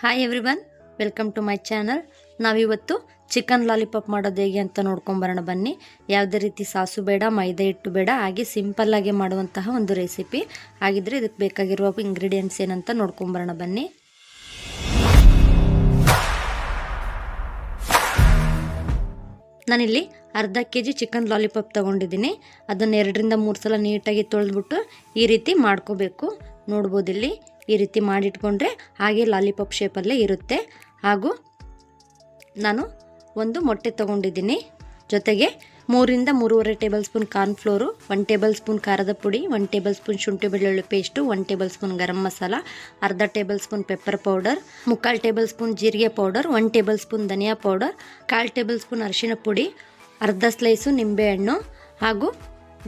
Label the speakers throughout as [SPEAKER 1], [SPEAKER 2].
[SPEAKER 1] Hi everyone welcome to my channel ನಾವಿವತ್ತು chicken lollipop ಮಾಡೋದು ಹೇಗೆ ಅಂತ ನೋಡ್ಕೊಂಬರೋಣ ಬನ್ನಿ. ಯಾವುದೇ ರೀತಿ ಸಾಸು ಬೇಡ, ಮೈದಾ ಹಿಟ್ಟು ಬೇಡ, ಹಾಗೆ ಸಿಂಪಲ್ಲಾಗಿ ಮಾಡುವಂತಹ ಒಂದು ರೆಸಿಪಿ ಹಾಗಿದ್ರೆ ಇದಕ್ಕೆ ಬೇಕಾಗಿರುವ ಇಂಗ್ರೀಡಿಯೆಂಟ್ಸ್ ಏನಂತ ನೋಡ್ಕೊಂಬರೋಣ ಬನ್ನಿ. ನಾನಿಲ್ಲಿ ಅರ್ಧ ಕೆ ಜಿ ಚಿಕನ್ ಲಾಲಿಪಾಪ್ ತೊಗೊಂಡಿದ್ದೀನಿ. ಅದನ್ನು ಎರಡರಿಂದ ಮೂರು ಸಲ ನೀಟಾಗಿ ತೊಳೆದ್ಬಿಟ್ಟು ಈ ರೀತಿ ಮಾಡ್ಕೋಬೇಕು. ನೋಡ್ಬೋದು ಇಲ್ಲಿ ಈ ರೀತಿ ಮಾಡಿಟ್ಕೊಂಡ್ರೆ ಹಾಗೆ ಲಾಲಿಪಾಪ್ ಶೇಪಲ್ಲೇ ಇರುತ್ತೆ. ಹಾಗೂ ನಾನು ಒಂದು ಮೊಟ್ಟೆ ತೊಗೊಂಡಿದ್ದೀನಿ. ಜೊತೆಗೆ ಮೂರಿಂದ ಮೂರುವರೆ tablespoon cornflour one tablespoon ಖಾರದ ಪುಡಿ ಒನ್ ಟೇಬಲ್ ಸ್ಪೂನ್ ಶುಂಠಿ ಬೆಳ್ಳುಳ್ಳಿ paste one tablespoon garam masala, ಅರ್ಧ ಟೇಬಲ್ ಸ್ಪೂನ್ ಪೆಪ್ಪರ್ ಪೌಡರ್ ಮುಕ್ಕಾಲು ಟೇಬಲ್ ಸ್ಪೂನ್ ಜೀರಿಗೆ ಪೌಡರ್ ಒನ್ ಟೇಬಲ್ ಸ್ಪೂನ್ ಧನಿಯಾ ಪೌಡರ್ ಕಾಲು ಟೇಬಲ್ ಸ್ಪೂನ್ ಅರಿಶಿಣ ಪುಡಿ, ಅರ್ಧ ಸ್ಲೈಸು ನಿಂಬೆಹಣ್ಣು ಹಾಗೂ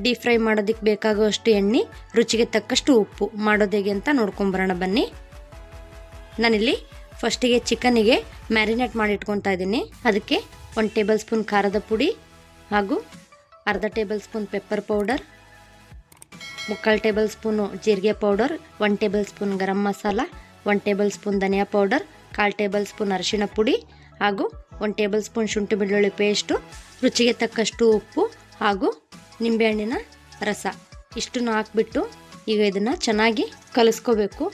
[SPEAKER 1] ಡೀಪ್ ಫ್ರೈ ಮಾಡೋದಕ್ಕೆ ಬೇಕಾಗುವಷ್ಟು ಎಣ್ಣೆ, ರುಚಿಗೆ ತಕ್ಕಷ್ಟು ಉಪ್ಪು. ಮಾಡೋದು ಹೇಗೆ ಅಂತ ನೋಡ್ಕೊಂಬರೋಣ ಬನ್ನಿ. ನಾನಿಲ್ಲಿ ಫಸ್ಟಿಗೆ ಚಿಕನಿಗೆ ಮ್ಯಾರಿನೇಟ್ ಮಾಡಿ ಇಟ್ಕೊತಾ ಇದ್ದೀನಿ. ಅದಕ್ಕೆ ಒಂದು ಟೇಬಲ್ ಸ್ಪೂನ್ ಖಾರದ ಪುಡಿ ಹಾಗೂ ಅರ್ಧ ಟೇಬಲ್ ಸ್ಪೂನ್ ಪೆಪ್ಪರ್ ಪೌಡರ್ ಮುಕ್ಕಾಲು ಟೇಬಲ್ ಸ್ಪೂನು ಜೀರಿಗೆ powder one tablespoon garam masala one tablespoon ಧನಿಯಾ ಪೌಡರ್ ಕಾಲು ಟೇಬಲ್ ಸ್ಪೂನ್ ಅರಿಶಿಣ ಪುಡಿ ಹಾಗೂ ಒಂದು ಟೇಬಲ್ ಸ್ಪೂನ್ ಶುಂಠಿ ಬೆಳ್ಳುಳ್ಳಿ ಪೇಸ್ಟು ರುಚಿಗೆ ತಕ್ಕಷ್ಟು ಉಪ್ಪು ಹಾಗೂ ನಿಂಬೆಹಣ್ಣಿನ ರಸ. ಇಷ್ಟನ್ನು ಹಾಕ್ಬಿಟ್ಟು ಈಗ ಇದನ್ನು ಚೆನ್ನಾಗಿ ಕಲಿಸ್ಕೋಬೇಕು.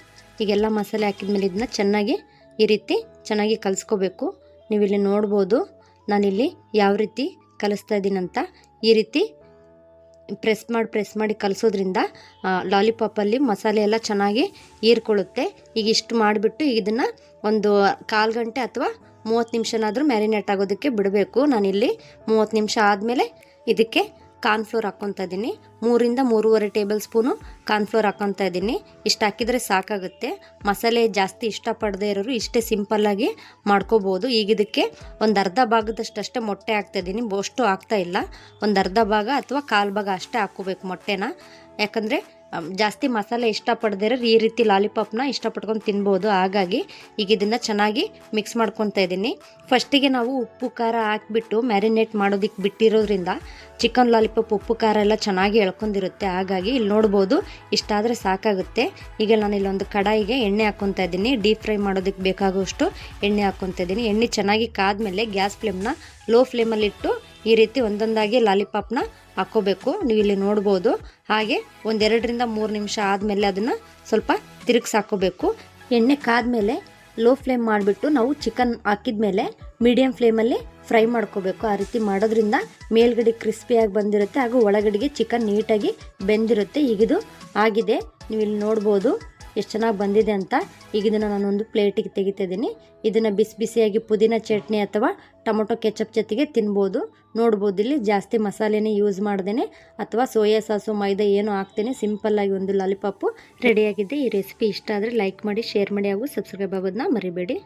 [SPEAKER 1] ಈಗೆಲ್ಲ ಮಸಾಲೆ ಹಾಕಿದ್ಮೇಲೆ ಇದನ್ನ ಚೆನ್ನಾಗಿ ಈ ರೀತಿ ಚೆನ್ನಾಗಿ ಕಲಿಸ್ಕೋಬೇಕು. ನೀವಿಲ್ಲಿ ನೋಡ್ಬೋದು ನಾನಿಲ್ಲಿ ಯಾವ ರೀತಿ ಕಲಿಸ್ತಾ ಇದ್ದೀನಂತ ಈ ರೀತಿ ಪ್ರೆಸ್ ಮಾಡಿ ಪ್ರೆಸ್ ಮಾಡಿ ಕಲಿಸೋದ್ರಿಂದ ಲಾಲಿಪಾಪಲ್ಲಿ ಮಸಾಲೆ ಎಲ್ಲ ಚೆನ್ನಾಗಿ ಹೀರ್ಕೊಳ್ಳುತ್ತೆ. ಈಗ ಇಷ್ಟು ಮಾಡಿಬಿಟ್ಟು ಈಗ ಇದನ್ನು ಒಂದು ಕಾಲು ಗಂಟೆ ಅಥವಾ ಮೂವತ್ತು ನಿಮಿಷನಾದರೂ ಮ್ಯಾರಿನೇಟ್ ಆಗೋದಕ್ಕೆ ಬಿಡಬೇಕು. ನಾನಿಲ್ಲಿ ಮೂವತ್ತು ನಿಮಿಷ ಆದಮೇಲೆ ಇದಕ್ಕೆ ಕಾರ್ನ್ಫ್ಲೋರ್ ಹಾಕ್ಕೊತಾ ಇದ್ದೀನಿ. ಮೂರಿಂದ ಮೂರುವರೆ ಟೇಬಲ್ ಸ್ಪೂನು ಕಾರ್ನ್ಫ್ಲೋರ್ ಹಾಕ್ಕೊತಾ ಇದ್ದೀನಿ. ಇಷ್ಟು ಹಾಕಿದರೆ ಸಾಕಾಗುತ್ತೆ. ಮಸಾಲೆ ಜಾಸ್ತಿ ಇಷ್ಟಪಡದೇ ಇರೋರು ಇಷ್ಟೇ ಸಿಂಪಲ್ಲಾಗಿ ಮಾಡ್ಕೋಬೋದು. ಈಗ ಇದಕ್ಕೆ ಒಂದು ಅರ್ಧ ಭಾಗದಷ್ಟು ಅಷ್ಟೇ ಮೊಟ್ಟೆ ಹಾಕ್ತಾಯಿದ್ದೀನಿ ಅಷ್ಟು ಹಾಕ್ತಾ ಇಲ್ಲ. ಒಂದು ಅರ್ಧ ಭಾಗ ಅಥವಾ ಕಾಲು ಭಾಗ ಅಷ್ಟೇ ಹಾಕ್ಕೋಬೇಕು ಮೊಟ್ಟೆನ. ಯಾಕಂದರೆ ಜಾಸ್ತಿ ಮಸಾಲೆ ಇಷ್ಟಪಡದಿರೋರು ಈ ರೀತಿ ಲಾಲಿಪಾಪ್ನ ಇಷ್ಟಪಟ್ಕೊಂಡು ತಿನ್ಬೋದು. ಹಾಗಾಗಿ ಈಗ ಇದನ್ನು ಚೆನ್ನಾಗಿ ಮಿಕ್ಸ್ ಮಾಡ್ಕೊತಾ ಇದ್ದೀನಿ. ಫಸ್ಟಿಗೆ ನಾವು ಉಪ್ಪು, ಖಾರ ಹಾಕಿಬಿಟ್ಟು ಮ್ಯಾರಿನೇಟ್ ಮಾಡೋದಕ್ಕೆ ಬಿಟ್ಟಿರೋದ್ರಿಂದ ಚಿಕನ್ ಲಾಲಿಪಾಪ್ ಉಪ್ಪು, ಖಾರ ಎಲ್ಲ ಚೆನ್ನಾಗಿ ಎಳ್ಕೊಂಡಿರುತ್ತೆ. ಹಾಗಾಗಿ ಇಲ್ಲಿ ನೋಡ್ಬೋದು ಇಷ್ಟಾದರೆ ಸಾಕಾಗುತ್ತೆ. ಈಗ ನಾನು ಇಲ್ಲೊಂದು ಕಡಾಯಿಗೆ ಎಣ್ಣೆ ಹಾಕ್ಕೊತಾ ಇದ್ದೀನಿ. ಡೀಪ್ ಫ್ರೈ ಮಾಡೋದಕ್ಕೆ ಬೇಕಾಗುವಷ್ಟು ಎಣ್ಣೆ ಹಾಕ್ಕೊತಾ ಇದ್ದೀನಿ. ಎಣ್ಣೆ ಚೆನ್ನಾಗಿ ಕಾದ್ಮೇಲೆ ಗ್ಯಾಸ್ ಫ್ಲೇಮ್ನ ಲೋ ಫ್ಲೇಮಲ್ಲಿಟ್ಟು ಈ ರೀತಿ ಒಂದೊಂದಾಗಿ ಲಾಲಿಪಾಪ್ನ ಹಾಕ್ಕೋಬೇಕು ನೀವು ಇಲ್ಲಿ ನೋಡ್ಬೋದು. ಹಾಗೆ ಒಂದೆರಡರಿಂದ ಮೂರು ನಿಮಿಷ ಆದಮೇಲೆ ಅದನ್ನು ಸ್ವಲ್ಪ ತಿರುಗಿಸಿ ಹಾಕೋಬೇಕು. ಎಣ್ಣೆ ಕಾದ್ಮೇಲೆ ಲೋ ಫ್ಲೇಮ್ ಮಾಡಿಬಿಟ್ಟು ನಾವು ಚಿಕನ್ ಹಾಕಿದ ಮೇಲೆ ಮೀಡಿಯಮ್ ಫ್ಲೇಮಲ್ಲಿ ಫ್ರೈ ಮಾಡ್ಕೋಬೇಕು. ಆ ರೀತಿ ಮಾಡೋದ್ರಿಂದ ಮೇಲ್ಗಡೆ ಕ್ರಿಸ್ಪಿಯಾಗಿ ಬಂದಿರುತ್ತೆ ಹಾಗೂ ಒಳಗಡೆಗೆ ಚಿಕನ್ ನೀಟಾಗಿ ಬೆಂದಿರುತ್ತೆ. ಈಗಿದು ಆಗಿದೆ. ನೀವು ಇಲ್ಲಿ ನೋಡ್ಬೋದು. ಎಷ್ಟು ಚೆನ್ನಾಗಿ ಬಂದಿದೆ ಅಂತ ಈಗ ಇದನ್ನು ನಾನೊಂದು ಪ್ಲೇಟಿಗೆ ತೆಗಿತಿದ್ದೀನಿ. ಇದನ್ನು ಬಿಸಿ ಬಿಸಿಯಾಗಿ ಪುದೀನ ಚಟ್ನಿ ಅಥವಾ ಟೊಮೊಟೊ ಕೆಚಪ್ ಜೊತೆಗೆ ತಿನ್ಬೋದು. ನೋಡ್ಬೋದು, ಇಲ್ಲಿ ಜಾಸ್ತಿ ಮಸಾಲೆನೇ ಯೂಸ್ ಮಾಡ್ದೇನೆ. ಅಥವಾ ಸೋಯಾ ಸಾಸು, ಮೈದಾ ಏನು ಹಾಕ್ತೇನೆ ಸಿಂಪಲ್ಲಾಗಿ ಒಂದು ಲಾಲಿಪಾಪು ರೆಡಿಯಾಗಿದೆ ಈ ರೆಸಿಪಿ ಇಷ್ಟ ಆದರೆ ಲೈಕ್ ಮಾಡಿ, ಶೇರ್ ಮಾಡಿ ಹಾಗೂ ಸಬ್ಸ್ಕ್ರೈಬ್ ಆಗೋದನ್ನ ಮರಿಬೇಡಿ.